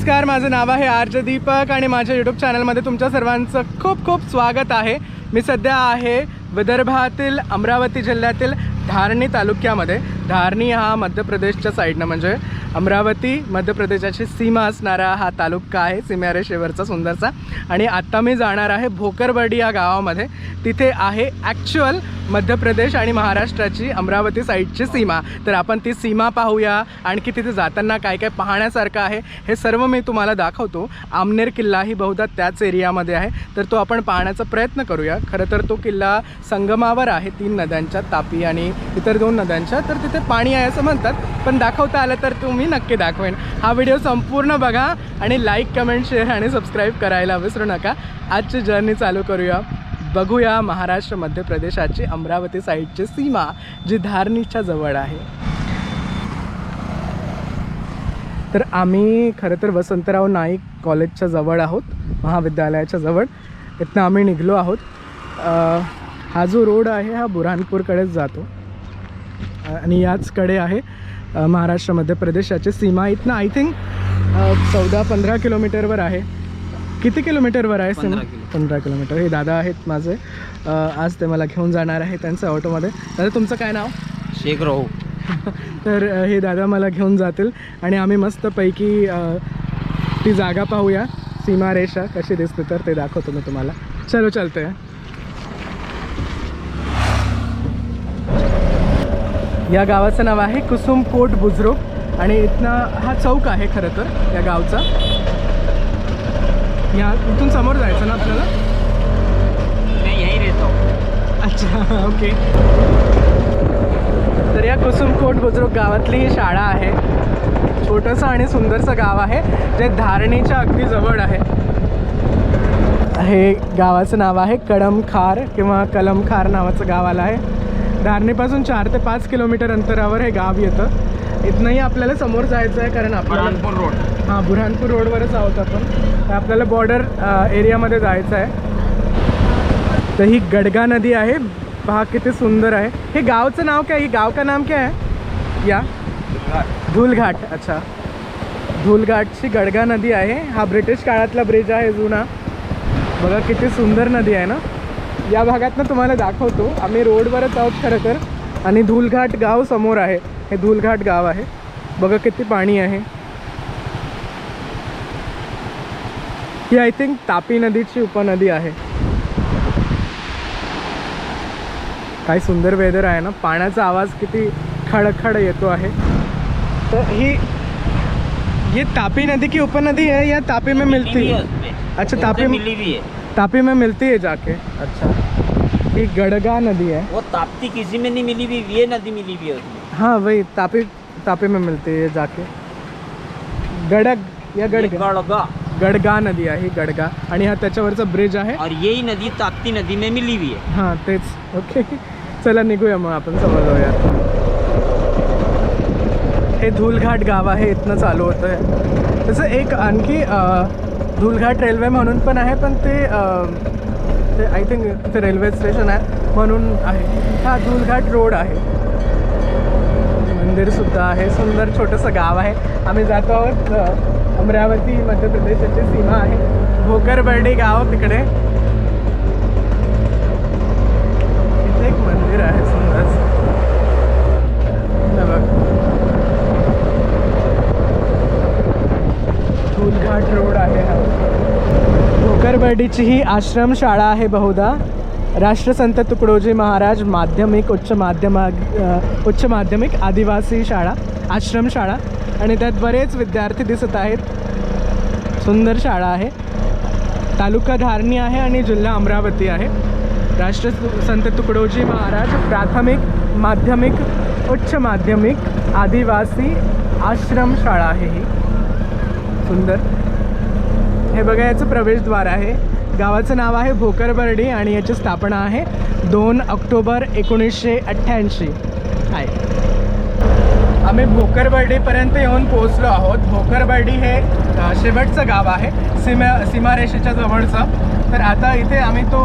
नमस्कार माझं नाव आहे आर्ज दीपक आणि माझ्या यूट्यूब चॅनलमध्ये तुमच्या सर्वांचं खूप खूप स्वागत आहे. मी सध्या आहे विदर्भातील अमरावती जिल्ह्यातील धारणी तालुक्यामध्ये. धारणी हा मध्य प्रदेशच्या साईडनं म्हणजे अमरावती मध्य प्रदेशाची सीमा असणारा हा तालुका आहे सीमारेषेवरचा सुंदरचा. आणि आत्ता मी जाणार आहे भोकरबडी या गावामध्ये. तिथे आहे ॲक्च्युअल मध्य प्रदेश आणि महाराष्ट्राची अमरावती साईडची सीमा. तर आपण ती सीमा पाहूया. आणखी तिथे जाताना काय काय पाहण्यासारखं आहे हे सर्व मी तुम्हाला दाखवतो. आमनेर किल्ला ही बहुधा त्याच एरियामध्ये आहे. तर तो आपण पाहण्याचा प्रयत्न करूया. खरं तर तो किल्ला संगमावर आहे तीन नद्यांच्या तापी आणि इतर दोन नद्यांच्या. तर तिथे पाणी आहे असं म्हणतात पण दाखवता आलं तर तुम्ही नक्की दाखवेन. हा व्हिडिओ संपूर्ण बघा आणि लाईक कमेंट शेअर आणि सबस्क्राईब करायला विसरू नका. आजची जर्नी चालू करूया. बघूया महाराष्ट्र मध्य प्रदेशाची अमरावती साईडची सीमा जी धारणीच्या जवळ आहे. तर आम्ही खरं तर वसंतराव नाईक कॉलेजच्या जवळ आहोत महाविद्यालयाच्या जवळ. इथनं आम्ही निघलो आहोत. हा जो रोड आहे हा बुऱ्हाणपूरकडेच जातो. आणि याचकडे आहे महाराष्ट्र मध्य प्रदेशाची सीमा. इथनं आय थिंक चौदा पंधरा किलोमीटरवर आहे. किती किलोमीटरवर आहे? सीमा पंधरा किलो. पंधरा किलोमीटर हे दादा आहेत माझे. अ, आज ते मला घेऊन जाणार आहे त्यांचं ऑटोमध्ये. दादा तुमचं काय नाव? शेख राहू. तर अ, हे दादा मला घेऊन जातील आणि आम्ही मस्तपैकी अ, ती जागा पाहूया. सीमारेषा कशी दिसते तर ते दाखवतो मी तुम्हाला. चलो चलते या गावाचं नाव आहे कुसुम कोट बुजरुक आणि इथनं हा चौक आहे खरं तर या गावचा. या इथून समोर जायचं ना आपल्याला? मैं यहीं रहता हूँ. अच्छा ओके. तर या कुसुमकोट बुजुर्ग गावातली ही शाळा आहे. छोटंसं आणि सुंदरसं गाव आहे जे धारणीच्या अगदी जवळ आहे. हे गावाचं नाव आहे कडमखार किंवा कलमखार नावाचं गाव आलं आहे. धारणीपासून चार ते पाच किलोमीटर अंतरावर हे गाव येतं. इथनंही आपल्याला समोर जायचं आहे कारण आपल्याला रोड. हां बुरहानपूर रोडवरच आहोत आपण. तर आपल्याला बॉर्डर एरियामध्ये जायचं आहे. तर ही गडगा नदी आहे. पहा किती सुंदर आहे. हे गावचं नाव काय ही गाव का नाम काय आहे? या. धूलघाट. अच्छा. धुलघाटची गडगा नदी आहे. हा ब्रिटिश काळातला ब्रिज आहे जुना. बघा किती सुंदर नदी आहे ना. या भागातनं तुम्हाला दाखवतो. आम्ही रोडवरच आहोत खरं तर. आणि धूलघाट गाव समोर आहे. हे धुलघाट गाव आहे. बघा किती पाणी आहे. ही आय थिंक तापी नदीची उपनदी आहे. काय सुंदर वेदर आहे ना? पाण्याचा आवाज किती खडखड येतो आहे. तर ही ये तापी नदी की उपनदी है या तापी में मिलती है. अच्छा, तापी में- मिली भी है. तापी में मिलती है जाके. अच्छा. ये गड़गा नदी है. वो ताप्ती किसी में नहीं मिली भी ये नदी मिली भी है हाँ वही तापी तापी में मिलती है जाके. गडग या ये गडगा. गड़गा नदी आहे ही गडगा. आणि हा त्याच्यावरचा ब्रिज आहे. और यही नदी ताप्ती नदी में मिली भी है. हां तेच. ओके. चला निघूया मग आपण समोर जाऊया हे धूलघाट गाव आहे इथनं चालू होतं आहे तसं एक आणखी धूलघाट रेल्वे म्हणून पण आहे पण ते आय थिंक ते रेल्वे स्टेशन आहे म्हणून आहे. हा धूलघाट रोड आहे. मंदिरसुद्धा आहे सुंदर छोटंसं गाव आहे. आम्ही जातो आहोत अमरावती मध्य प्रदेशाची सीमा आहे. भोकरबर्डी गाव तिकडे. इथे एक मंदिर आहे सुंदर. फुलघाट रोड आहे हा. भोकरबर्डीची ही आश्रमशाळा आहे बहुधा. राष्ट्रसंत तुकडोजी महाराज माध्यमिक उच्च माध्यमा उच्च माध्यमिक आदिवासी शाळा आश्रमशाळा आणि त्यात बरेच विद्यार्थी दिसत आहेत. सुंदर शाळा आहे. तालुका धारणी आहे आणि जिल्हा अमरावती आहे. राष्ट्र संत तुकडोजी महाराज प्राथमिक माध्यमिक उच्च माध्यमिक आदिवासी आश्रम शाळा आहे ही. सुंदर. हे बघा याचं प्रवेशद्वार आहे. गावाचं नाव आहे भोकरबर्डी आणि याची स्थापना आहे दोन ऑक्टोबर एकोणीसशे अठ्ठ्याऐंशी आहे. आम्ही भोकरबर्डीपर्यंत येऊन पोहोचलो आहोत. भोकरबर्डी हे शेवटचं गाव आहे. सीमा सीमारेषेच्या जवळचं. तर आता इथे आम्ही तो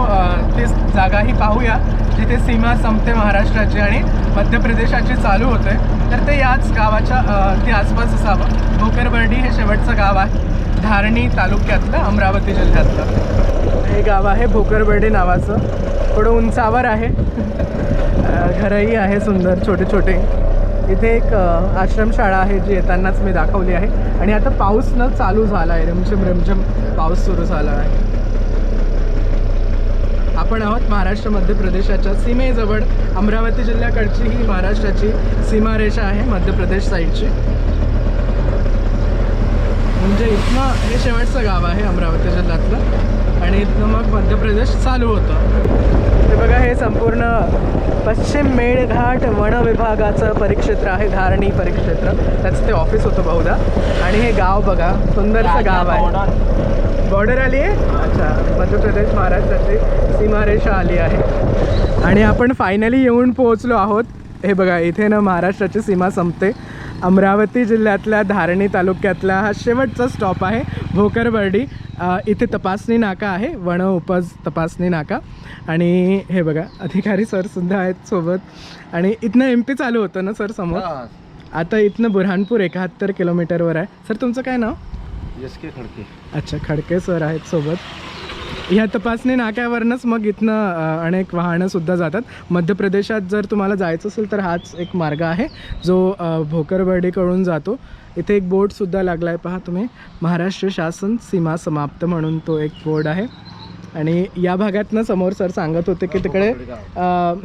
ती जागाही पाहूया जिथे सीमा संपते महाराष्ट्राची आणि मध्य प्रदेशाची चालू होते. तर ते याच गावाच्या ते आसपास असावं. भोकरबर्डी हे शेवटचं गाव आहे. धारणी तालुक्यातलं अमरावती जिल्ह्यातलं. हे गाव आहे भोकरबर्डी नावाचं. थोडं उंचावर आहे. घरंही घरही आहे सुंदर छोटे छोटे इथे एक आश्रमशाळा आहे जी येतानाच मी दाखवली आहे. आणि आता पाऊस न चालू झाला आहे रिमझिम रिमझिम पाऊस सुरू झाला आहे. आपण आहोत महाराष्ट्र मध्य प्रदेशाच्या सीमेजवळ. अमरावती जिल्ह्याकडची ही महाराष्ट्राची सीमारेषा आहे मध्य प्रदेश साईडची. म्हणजे इथनं हे शेवटचं गाव आहे अमरावती जिल्ह्यातलं. आणि इथनं मग मध्य प्रदेश चालू होतं. ते बघा हे संपूर्ण पश्चिम मेळघाट वन विभागाचं परिक्षेत्र आहे धारणी परिक्षेत्र. त्याचं ते ऑफिस होतं बहुधा. आणि हे गाव बघा सुंदरचं गाव आहे. बॉर्डर. आली आहे? अच्छा मध्य प्रदेश महाराष्ट्राची सीमारेषा आली आहे. आणि आपण फायनली येऊन पोहोचलो आहोत. हे बघा इथे ना महाराष्ट्राची सीमा संपते. अमरावती जिल्ह्यातल्या धारणी तालुक्यातला हा शेवटचा स्टॉप आहे. भोकरबर्डी इथे तपासणी नाका आहे. वन उपज तपासणी नाका. आणि हे बघा अधिकारी सरसुद्धा आहेत सोबत. आणि इथनं एम पी चालू होतं ना सर समोर? आता इथनं बुरहानपूर एकाहत्तर किलोमीटरवर आहे. सर तुमचं काय नाव? एस के खडके. अच्छा खडके सर आहेत सोबत. ह्या तपासणी नाक्यावरनंच मग इथनं अनेक वाहनंसुद्धा जातात. मध्य प्रदेशात जर तुम्हाला जायचं असेल तर हाच एक मार्ग आहे जो भोकरबर्डीकडून जातो. इथे एक बोर्डसुद्धा लागला आहे पहा तुम्ही. महाराष्ट्र शासन सीमा समाप्त म्हणून तो एक बोर्ड आहे. आणि या भागातनं समोर सर सांगत होते की तिकडे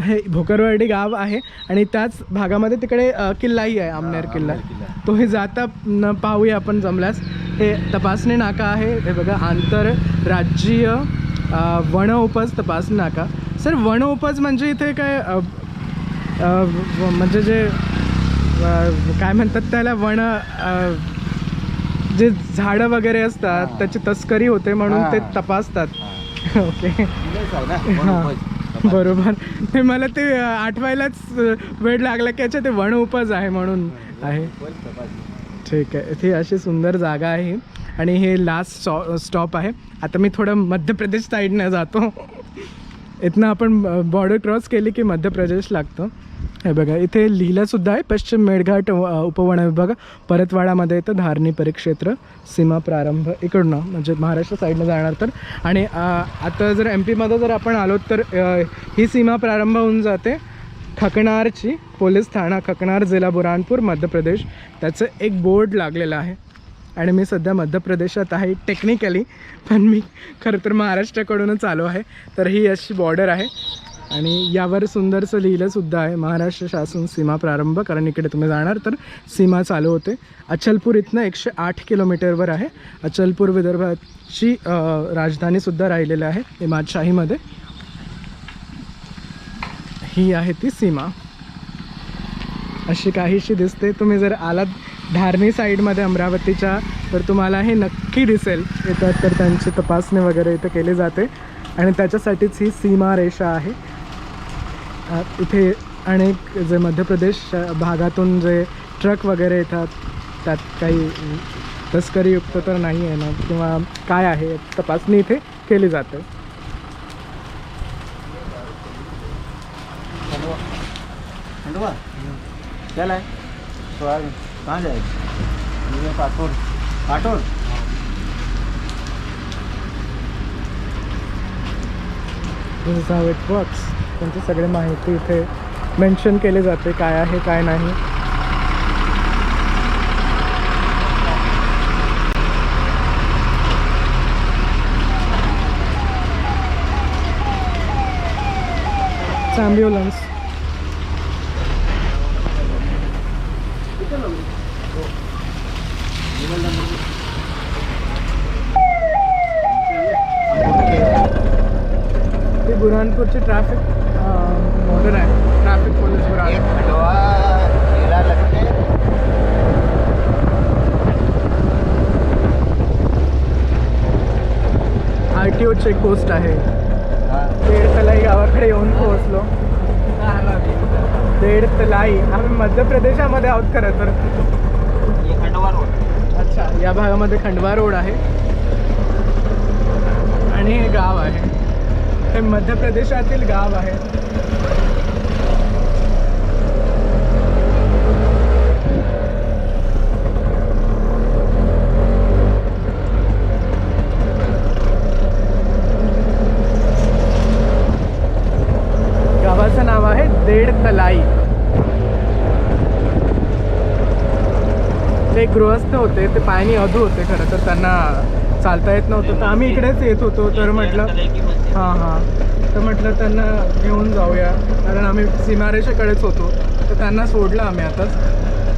हे भोकरवाडी गाव आहे आणि त्याच भागामध्ये तिकडे किल्लाही आहे आमनेर किल्ला. तोही जाता न पाहूया आपण जमल्यास. हे तपासणी नाका आहे. हे बघा आंतरराज्यीय वन उपज तपासणी नाका. सर वन उपज म्हणजे इथे काय म्हणजे जे काय म्हणतात त्याला वन जे झाडं वगैरे असतात हां. त्याची तस्करी होते म्हणून ते हां. तपासतात ओके. बरोबर. ते मला ते आठवायलाच वेळ लागला की अच्छा ते वन उपज आहे म्हणून आहे. ठीक आहे. इथे अशी सुंदर जागा आहे आणि हे लास्ट स्टॉ स्टॉप आहे. आता मी थोडं मध्य प्रदेश साईडनं जातो. इथनं आपण बॉर्डर क्रॉस केली की मध्य प्रदेश लागतं. हे बघा इथे लिहिलंसुद्धा आहे पश्चिम मेळघाट उपवन विभाग परतवाडामध्ये येतं धारणी परिक्षेत्र सीमा प्रारंभ इकडनं म्हणजे महाराष्ट्र साईडनं जाणार तर. आणि आता जर एम पीमध्ये जर आपण आलो तर ही सीमा प्रारंभ होऊन जाते खकणारची पोलीस ठाणा खकणार जिल्हा बुरानपूर मध्य प्रदेश. त्याचं एक बोर्ड लागलेलं आहे. आणि मी सध्या मध्य प्रदेशात आहे टेक्निकली पण मी खरं तर महाराष्ट्राकडूनच आलो आहे. तर ही अशी बॉर्डर आहे. आणि यावर सुंदरसं लिहिलंसुद्धा आहे. महाराष्ट्र शासन सीमा प्रारंभ कारण इकडे तुम्ही जाणार तर सीमा चालू होते. अचलपूर इथनं एकशे आठ किलोमीटरवर आहे. अचलपूर विदर्भाची राजधानीसुद्धा राहिलेली आहे इमादशाहीमध्ये ही आहे ती सीमा. अशी काहीशी दिसते. तुम्ही जर आलात धारणी साईडमध्ये अमरावतीच्या तर तुम्हाला हे नक्की दिसेल. येतात तर त्यांची तपासणी वगैरे इथं केली जाते. आणि त्याच्यासाठीच ही सीमा रेषा आहे. इथे अनेक जे मध्य प्रदेश भागातून जे ट्रक वगैरे येतात त्यात काही तस्करीयुक्त तर नाही आहे ना? किंवा काय आहे? तपासणी इथे केली जाते. चल कहाँ this is how it works त्यांची सगळी माहिती इथे मेन्शन केली जाते काय आहे काय नाही. ॲम्ब्युलन्स ती बुरहानपूरची ट्रॅफिक बॉर्डर आहे ट्रॅफिक पोलीस बुरहान खंडवा मेला लगते आर टी ओ चेकपोस्ट आहे. देड तलाई गावाकडे येऊन पोहोचलो. देड तलाई आम्ही मध्य प्रदेशामध्ये आहोत खरं तर. ये खंडवा रोड. अच्छा या भागामध्ये खंडवा रोड आहे. आणि हे गाव आहे. हे मध्य प्रदेशातील गाव आहे. गावाचं नाव आहे देड तलाई ते गृहस्थ होते ते पायनी अधू होते खरं तर. त्यांना चालता येत नव्हतं. तर आम्ही इकडेच येत होतो तर म्हटलं हां हां. तर म्हटलं त्यांना घेऊन जाऊया. कारण आम्ही सीमारेषेकडेच होतो. तर त्यांना सोडलं आम्ही आताच.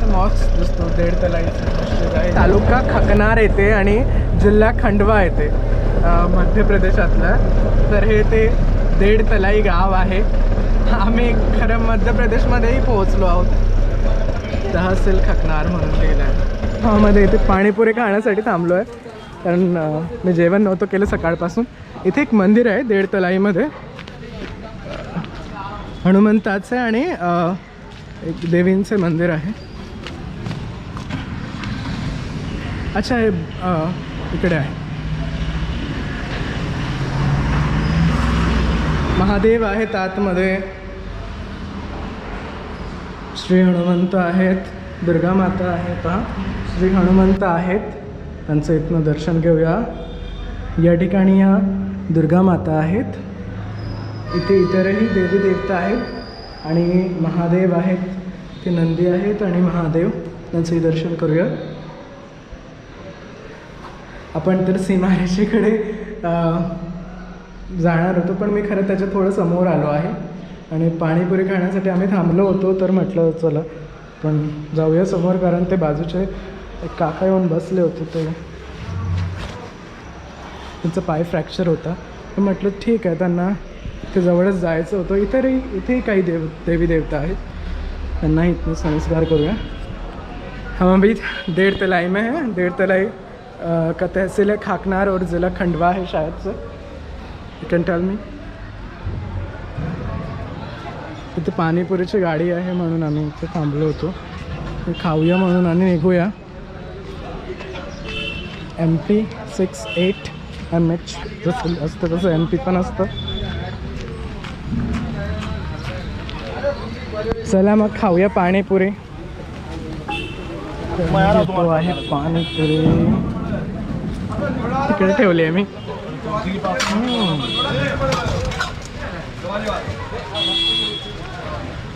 तर मॉक्स दिसतो. देड तलाईचं तालुका खकनार येते आणि जिल्हा खंडवा येते मध्य प्रदेशातला तर हे ते देड तलाई गाव आहे. आम्ही खरं मध्य प्रदेशमध्येही पोहोचलो आहोत. तहसील खकनार म्हणून लिहिलं आहे मध्ये इथे पाणीपुरी खाण्यासाठी थांबलो आहे कारण मी जेवण नव्हतं केलं सकाळपासून. इथे एक मंदिर आहे देड तलाईमध्ये. हनुमंताचे आणि एक देवींचे मंदिर आहे. अच्छा हे इकडे आहे. महादेव आहेत आतमध्ये. श्री हनुमंत आहेत. दुर्गा माता आहेत श्री हनुमंत आहेत. त्यांचं इथनं दर्शन घेऊया. या ठिकाणी या दुर्गा माता आहेत. इथे इतरही देवी देवता आहेत आणि महादेव आहेत. ते नंदी आहेत आणि महादेव. त्यांचंही दर्शन करूया. आपण तर सीमारेषेकडे जाणार होतो पण मी खरं त्याच्या थोडं समोर आलो आहे. आणि पाणीपुरी खाण्यासाठी आम्ही थांबलो होतो तर म्हटलं चला पण जाऊया समोर कारण ते बाजूचे एक काका येऊन बसले होते ते. त्यांचा पाय फ्रॅक्चर होता. तर म्हटलं ठीक आहे त्यांना ते जवळच जायचं होतं. इतरही इथेही काही देव देवी देवता आहेत. त्यांना इथनं संस्कार करूया. हम अभी डेढ़ तलाई में है. डेढ़ तलाई का तहसील है खाकनार और ज़िला खंडवा है शायद से. यू कैन टेल मी इथे पाणीपुरीची गाडी आहे म्हणून आम्ही इथे थांबलो होतो. खाऊया म्हणून आणि निघूया. M P six eight M H जसं असतं तसं एम पी पण असतं. चला मग खाऊया पाणीपुरी. तो आहे पाणीपुरी. तिकडे ठेवली आहे मी.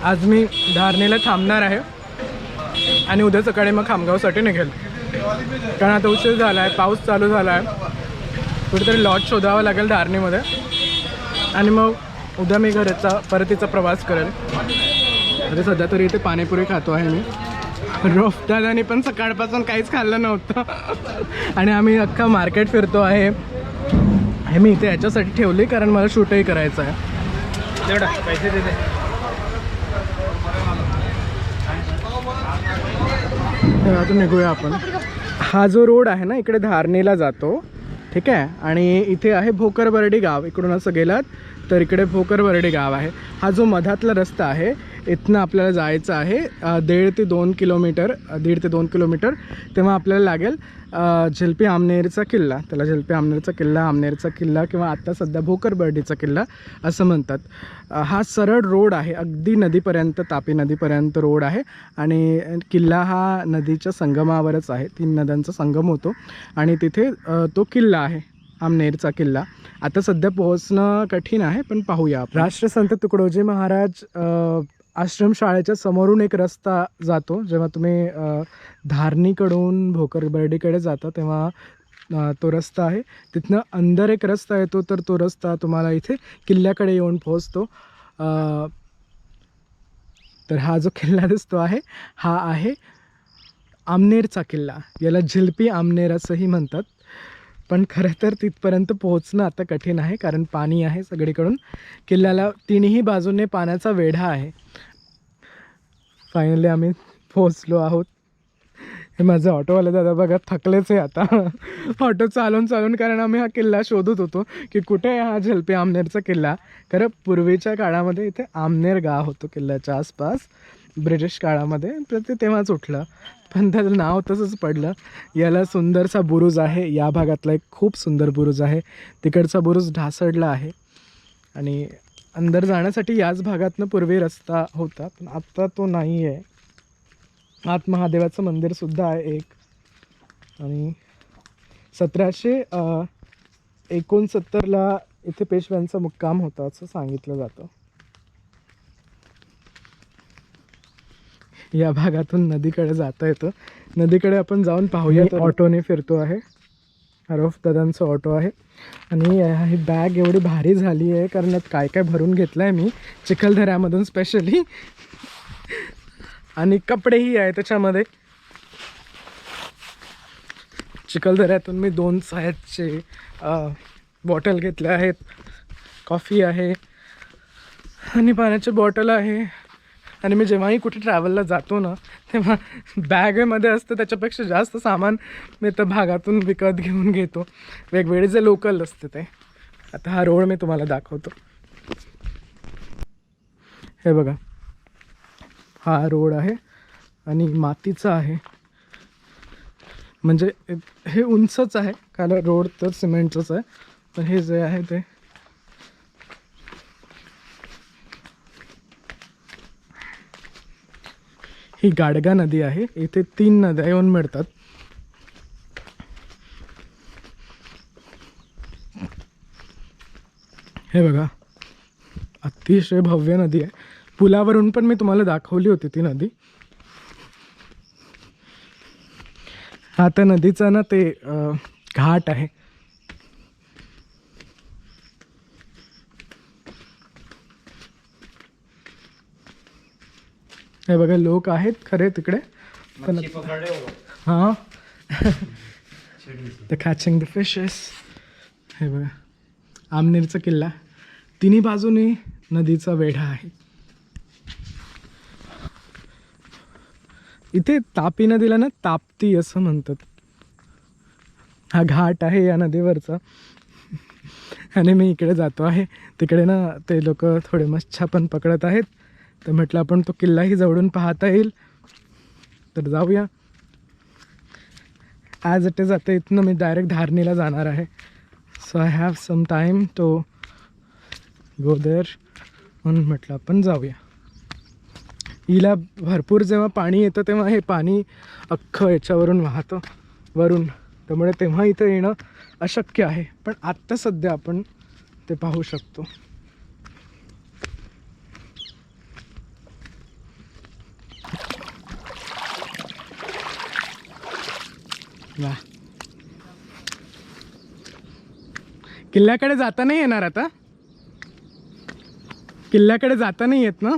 आज मी धारणेला थांबणार आहे. आणि उद्या सकाळी मग खामगावसाठी निघेल. कारण आता उशीर झाला आहे पाऊस चालू झाला आहे कुठेतरी लॉज शोधावा लागेल धारणीमध्ये. आणि मग उद्या मी घरचा परतीचा प्रवास करेल. अरे सध्या तरी इथे पाणीपुरी खातो आहे मी. रोफदादाने पण सकाळपासून काहीच खाल्लं नव्हतं. आणि आम्ही अख्खा मार्केट फिरतो आहे. हे मी इथे याच्यासाठी ठेवली कारण मला शूटही करायचं आहे. तेवढा पैसे तर आता निघूया आपण. हा जो रोड आहे ना इकडे धारणेला जातो. ठीक आहे? आणि इथे आहे भोकरबर्डी गाव इकडून असं गेलात. तर इकडे भोकरबर्डी गाव आहे. हा जो मधातला रस्ता आहे इथनं आपल्याला जायचं आहे दीड ते दोन किलोमीटर दीड ते दोन किलोमीटर. तेव्हा आपल्याला लागेल झेलपी झिलपी आमनेरचा किल्ला. त्याला झिलपी आमनेरचा किल्ला आमनेरचा किल्ला किंवा आत्ता सध्या भोकरबर्डीचा किल्ला असं म्हणतात. हा सरळ रोड आहे अगदी नदीपर्यंत तापी नदीपर्यंत रोड आहे. आणि किल्ला हा नदीच्या संगमावरच आहे. तीन नद्यांचा संगम होतो. आणि तिथे तो किल्ला आहे. आमनेरचा किल्ला. आता सध्या पोहोचणं कठीण आहे पण पाहूया राष्ट्रसंत तुकडोजी महाराज आश्रमशाळेच्या समोरून एक रस्ता जातो जेव्हा तुम्ही धारणीकडून धारणीकडून भोकरबर्डीकडे जाता तेव्हा तो रस्ता आहे. तिथनं अंदर एक रस्ता येतो तर तो रस्ता तुम्हाला इथे किल्ल्याकडे येऊन पोहोचतो. तर हा जो किल्ला दिसतो आहे हा आहे आमनेरचा किल्ला. याला झिलपी आमनेर असंही म्हणतात. पण खरं तर तिथपर्यंत पोहोचणं आता कठीण आहे कारण पाणी आहे सगळीकडून. किल्ल्याला तिन्ही बाजूने पाण्याचा वेढा आहे. फायनली आम्ही पोहोचलो आहोत. हे माझं ऑटोवाले दादा बघा थकलेच आहे आता. ऑटो चालवून चालून कारण आम्ही हा किल्ला शोधत होतो की कुठे आहे हा झलपी आमनेरचा किल्ला. खरं पूर्वीच्या काळामध्ये इथे आमनेर गाव होतो किल्ल्याच्या आसपास. ब्रिटिश काळामध्ये ते तेव्हाच उठलं. पण त्याचं नाव तसंच पडलं. याला सुंदरसा बुरुज आहे. या भागातला एक खूप सुंदर बुरुज आहे. तिकडचा बुरुज ढासळला आहे. आणि अंदर जाण्यासाठी याच भागातनं पूर्वी रस्ता होता पण आत्ता तो नाही आहे आत महादेवाचं मंदिरसुद्धा आहे एक. आणि सतराशे एकोणसत्तरला इथे पेशव्यांचा मुक्काम होता असं सांगितलं जातं. या भागातून नदीकडे जाता येतं. नदीकडे आपण जाऊन पाहूया ऑटोने फिरतो आहे. हरफ दादांचं ऑटो आहे. आणि ही बॅग एवढी भारी झाली आहे कारण यात काय काय भरून घेतलं आहे मी. चिखलदऱ्यामधून स्पेशली आणि कपडेही आहे त्याच्यामध्ये. चिखलदऱ्यातून मी दोन सायजचे बॉटल घेतले आहेत. कॉफी आहे. आणि पाण्याची बॉटल आहे. आणि मी जेव्हाही कुठे ट्रॅव्हलला जातो ना तेव्हा बॅगेमध्ये असतं त्याच्यापेक्षा जास्त सामान मी तर भागातून विकत घेऊन घेतो. वेगवेगळे जे लोकल असते ते. आता हा रोड मी तुम्हाला दाखवतो. हे बघा. हा रोड आहे आणि मातीचा आहे. म्हणजे हे उंचच आहे कारण रोड तर सिमेंटचंच आहे. पण हे जे आहे ते ही गाडगा नदी आहे. इथे तीन नद्या येऊन मिळतात. हे बघा. अतिशय भव्य नदी आहे. पुलावरून पण मी तुम्हाला दाखवली होती ती नदी. हा त्या नदीचा ना ते घाट आहे. हे बघा लोक आहेत खरे तिकडे. पण हो. हां द कॅचिंग द फिशेस हे बघा आमनेरचा किल्ला. तिन्ही बाजूने नदीचा वेढा आहे. इथे तापी नदीला ना ताप्ती असं म्हणतात. हा घाट आहे या नदीवरचा. आणि मी इकडे जातो आहे. तिकडे ना ते लोक थोडे मच्छा पण पकडत आहेत. तर म्हटलं आपण तो किल्लाही जवळून पाहता येईल. तर जाऊया. ॲज इट इज आता इथनं मी डायरेक्ट धारणीला जाणार आहे. So I have some time to go there म्हणून म्हटलं आपण जाऊया. हिला भरपूर जेव्हा पाणी येतं तेव्हा हे पाणी अख्खं याच्यावरून वाहतं वरून. त्यामुळे तेव्हा इथं येणं अशक्य आहे. पण आत्ता सध्या आपण ते पाहू शकतो. वा. किल्ल्याकडे जाता नाही येणार आता? किल्ल्याकडे जाता नाही येत ना?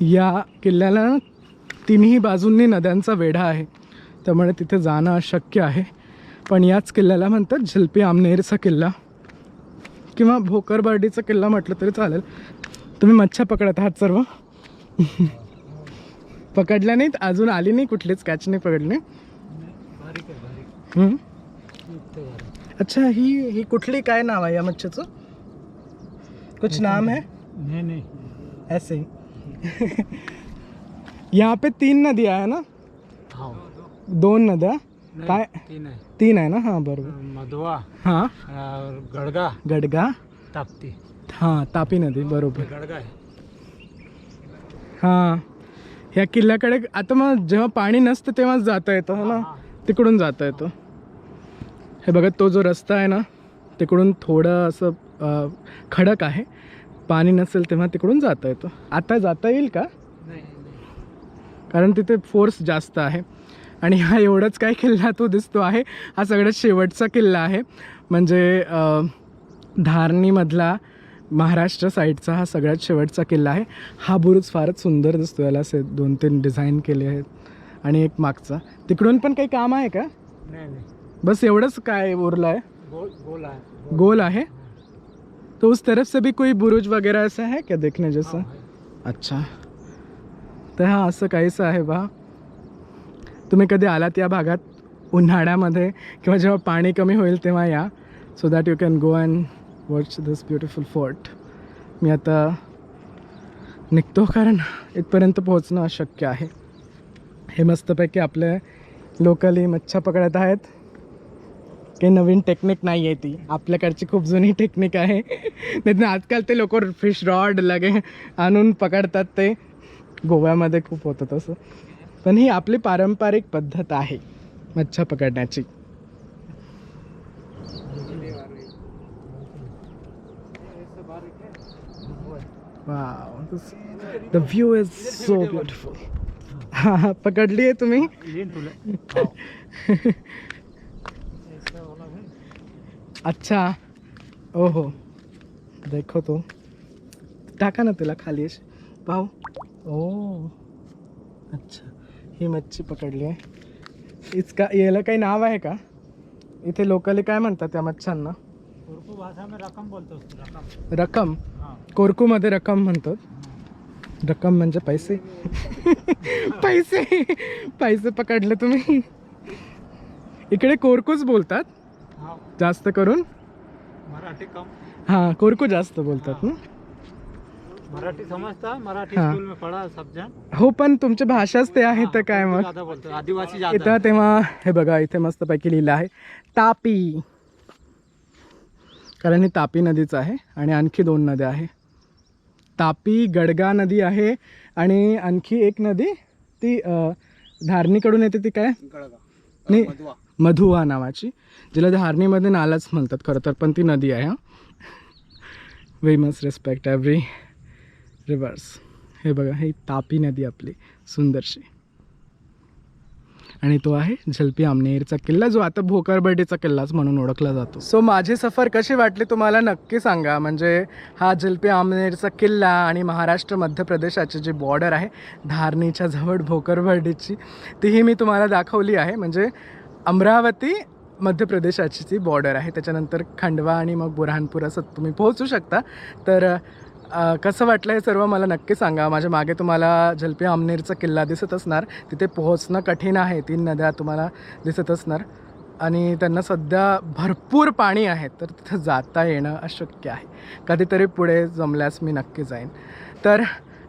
या किल्ल्याला तिन्ही बाजूंनी नद्यांचा वेढा आहे. त्यामुळे तिथे जाणं अशक्य आहे. पण याच किल्ल्याला म्हणतात झिलपी आमनेरचा किल्ला. किंवा भोकरबर्डीचा किल्ला म्हटलं तरी चालेल. तुम्ही मच्छा पकडत आहात सर्व? पकडल्या नाहीत अजून आली नाही कुठलीच कॅच नाही पकडली. अच्छा ही ही कुठली काय नाव आहे या मच्छीचं? कुछ नाम है? नहीं नहीं ऐसे ही. यहाँ पे तीन नदियाँ है ना? हाँ दोन नद्या? काय? तीन है. तीन आहे ना? हां बरोबर. मधुआ हां. गड़गा. गडगा. ताप्ती. हां तापी नदी बरोबर. गड़गा हां ह्या किल्ल्याकडे आता मग जेव्हा पाणी नसतं तेव्हाच जाता येतं हो ना? तिकडून जाता येतो. हे बघा तो जो रस्ता आहे ना तिकडून थोडं असं खडक आहे. पाणी नसेल तेव्हा तिकडून जाता येतं. आता जाता येईल का? कारण तिथे फोर्स जास्त आहे. आणि हा एवढंच काय किल्ला तो दिसतो आहे. हा सगळ्यात शेवटचा किल्ला आहे. म्हणजे धारणीमधला महाराष्ट्र साईडचा हा सगळ्यात शेवटचा किल्ला आहे. हा बुरुज फारच सुंदर दिसतो याला. असे दोन तीन डिझाईन केले आहेत. आणि एक मागचा. तिकडून पण काही काम आहे का? नहीं नहीं. बस एवढंच काय उरलं आहे? गोल गोल गोल आहे? तो उस तरफ से भी कोई बुरुज वगैरह ऐसा है क्या देखने जैसा। अच्छा. तर हा असं काहीसं आहे बा. तुम्ही कधी आलात या भागात? उन्हाळ्यामध्ये? किंवा जेव्हा पाणी कमी होईल तेव्हा या? So that you can go and watch this beautiful fort मी आता निघतो कारण इथपर्यंत पोहोचणं अशक्य आहे. हे मस्तपैकी आपले लोकली मच्छा पकडत आहेत. काही नवीन टेक्निक नाही आहे ती. आपल्याकडची खूप जुनी टेक्निक आहे. नाही आजकाल ते लोक फिश रॉड लगे आणून पकडतात ते. गोव्यामध्ये खूप होतं तसं. पण ही आपली पारंपरिक पद्धत आहे मच्छा पकडण्याची. Wow, this, the view is so beautiful. हा पकडली आहे तुम्ही अच्छा. ओ हो देखो तो. टाका ना तिला खाली पाहू ओ. अच्छा. ही मच्छी पकडली आहे इसका याला काही नाव आहे का? इथे लोकली काय म्हणतात त्या मच्छ्यांना उर्दू भाषा में रकम बोलतो रकम रक्कम? हाँ. कोरकूमध्ये रक्कम म्हणतात रक्कम म्हणजे पैसे. पैसे. पैसे पकडले तुम्ही. इकडे कोरकूच बोलतात. हाँ. जास्त करून. मराठी कम. हां कोरकू जास्त बोलतात ना? मराठी समजता? मराठी हाँ. स्कूल में पढ़ा सब जन हो पण तुमची भाषाच ते आहे तर काय मग? ज्यादा बोलतो आदिवासी ज्यादा इथं तेव्हा हे बघा इथे मस्तपैकी लिहिलं आहे. तापी. कारण ही तापी नदीच आहे आणि आणखी दोन नद्या आहे. तापी गडगा नदी आहे आणि आणखी एक नदी ती धारणीकडून येते ती काय? नाही मधुवा नावाची जिला धारणीमध्ये नालाच म्हणतात खरं तर पण ती नदी आहे हां. We must respect every rivers हे बघा ही तापी नदी आपली सुंदरशी. आणि तो आहे झलपी आमनेरचा किल्ला जो आता भोकरबर्डीचा किल्लाच म्हणून ओळखला जातो. सो माझी सफर कशी वाटली तुम्हाला नक्की सांगा. म्हणजे हा झलपी आमनेरचा किल्ला आणि महाराष्ट्र मध्य प्रदेशाची जी बॉर्डर आहे धारणीच्या जवळ भोकरबर्डीची तीही मी तुम्हाला दाखवली आहे. म्हणजे अमरावती मध्य प्रदेशाची ती बॉर्डर आहे त्याच्यानंतर खंडवा आणि मग बुरहानपूर असं तुम्ही पोहोचू शकता. तर कसं वाटलं हे सर्व मला नक्की सांगा. माझ्या मागे तुम्हाला जलपी आमनेरचा किल्ला दिसत असणार. तिथे पोहोचणं कठीण आहे. तीन नद्या तुम्हाला दिसत असणार. आणि त्यांना सध्या भरपूर पाणी आहे. तर तिथं जाता येणं अशक्य आहे. कधीतरी पुढे जमल्यास मी नक्की जाईन. तर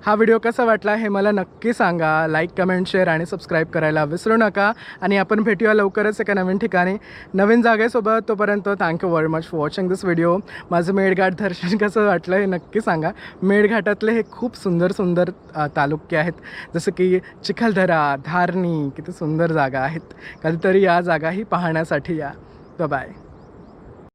हा व्हिडिओ कसा वाटला हे मला नक्की सांगा. लाईक कमेंट शेअर आणि सबस्क्राईब करायला विसरू नका. आणि आपण भेटूया लवकरच एका नवीन ठिकाणी. नवीन जागेसोबत तोपर्यंत thank you very much for watching this video माझं मेळघाट दर्शन कसं वाटलं हे नक्की सांगा. मेळघाटातले हे खूप सुंदर सुंदर तालुके आहेत. जसं की चिखलदरा धारणी किती सुंदर जागा आहेत. कधीतरी या जागाही पाहण्यासाठी या. बाय